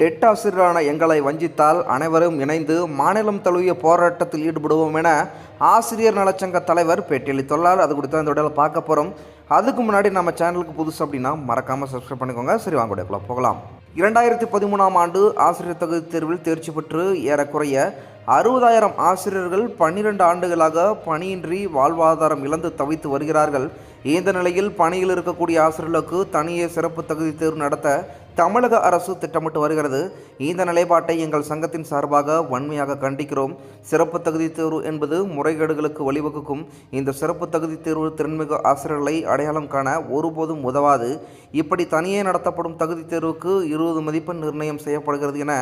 Dead ஆசிரியரான எங்களை வஞ்சித்தால் அனைவரும் இணைந்து மாநிலம் தழுவிய போராட்டத்தில் ஈடுபடுவோம் என ஆசிரியர் நலச்சங்க தலைவர் பேட்டியளித்துள்ளார். அது குறித்து அந்த உடலை பார்க்க போகிறோம் அதுக்கு முன்னாடி நம்ம சேனலுக்கு புதுசு அப்படின்னா மறக்காமல் சப்ஸ்கிரைப் பண்ணிக்கோங்க. சரி வாங்க உடையக்குள்ள போகலாம். இரண்டாயிரத்தி பதிமூணாம் ஆண்டு ஆசிரியர் தகுதி தேர்வில் தேர்ச்சி பெற்று ஏறக்குறைய அறுபதாயிரம் ஆசிரியர்கள் பன்னிரண்டு ஆண்டுகளாக பணியின்றி வாழ்வாதாரம் இழந்து தவித்து வருகிறார்கள். இந்த நிலையில் பணியில் இருக்கக்கூடிய ஆசிரியர்களுக்கு தனியே சிறப்பு தகுதி தேர்வு நடத்த தமிழக அரசு திட்டமிட்டு வருகிறது. இந்த நிலைப்பாட்டை எங்கள் சங்கத்தின் சார்பாக வன்மையாக கண்டிக்கிறோம். சிறப்பு தகுதி தேர்வு என்பது முறைகேடுகளுக்கு வழிவகுக்கும். இந்த சிறப்பு தகுதி தேர்வு திறன்மிகு ஆசிரியர்களை அடையாளம் காண ஒருபோதும் உதவாது. இப்படி தனியே நடத்தப்படும் தகுதி தேர்வுக்கு இருபது மதிப்பெண் நிர்ணயம் செய்யப்படுகிறது என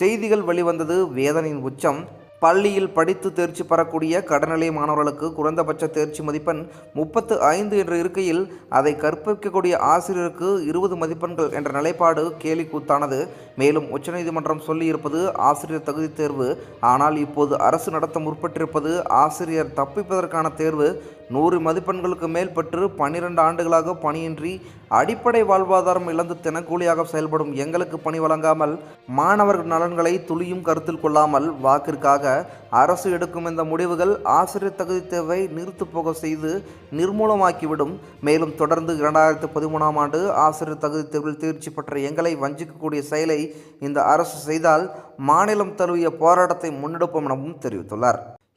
செய்திகள் வெளிவந்தது வேதனையின் உச்சம். பள்ளியில் படித்து தேர்ச்சி பெறக்கூடிய கடநிலை மாணவர்களுக்கு குறைந்தபட்ச தேர்ச்சி மதிப்பெண் முப்பத்து ஐந்து என்ற இருக்கையில் அதை கற்பிக்கக்கூடிய ஆசிரியருக்கு இருபது மதிப்பெண்கள் என்ற நிலைப்பாடு கேலி கூத்தானது மேலும் உச்சநீதிமன்றம் சொல்லியிருப்பது ஆசிரியர் தகுதி தேர்வு. ஆனால் இப்போது அரசு நடத்த முற்பட்டிருப்பது ஆசிரியர் தப்பிப்பதற்கான தேர்வு. நூறு மதிப்பெண்களுக்கு மேல் பெற்று பன்னிரண்டு ஆண்டுகளாக பணியின்றி அடிப்படை வாழ்வாதாரம் இழந்து தினக்கூலியாக செயல்படும் எங்களுக்கு பணி வழங்காமல் மாணவர்கள் நலன்களை துளியும் கருத்தில் கொள்ளாமல் வாக்கிற்காக அரசு எடுக்கும் இந்த முடிவுகள் ஆசிரியர் தகுதி தேவை நிறுத்து போக செய்து நிர்மூலமாக்கிவிடும். மேலும் தொடர்ந்து இரண்டாயிரத்து பதிமூணாம் ஆண்டு ஆசிரியர் தகுதி தேர்வில் தேர்ச்சி பெற்ற எங்களை வஞ்சிக்கக்கூடிய செயலை இந்த அரசு செய்தால் மாநிலம் தழுவிய போராட்டத்தை முன்னெடுப்போம் எனவும் தெரிவித்துள்ளார்.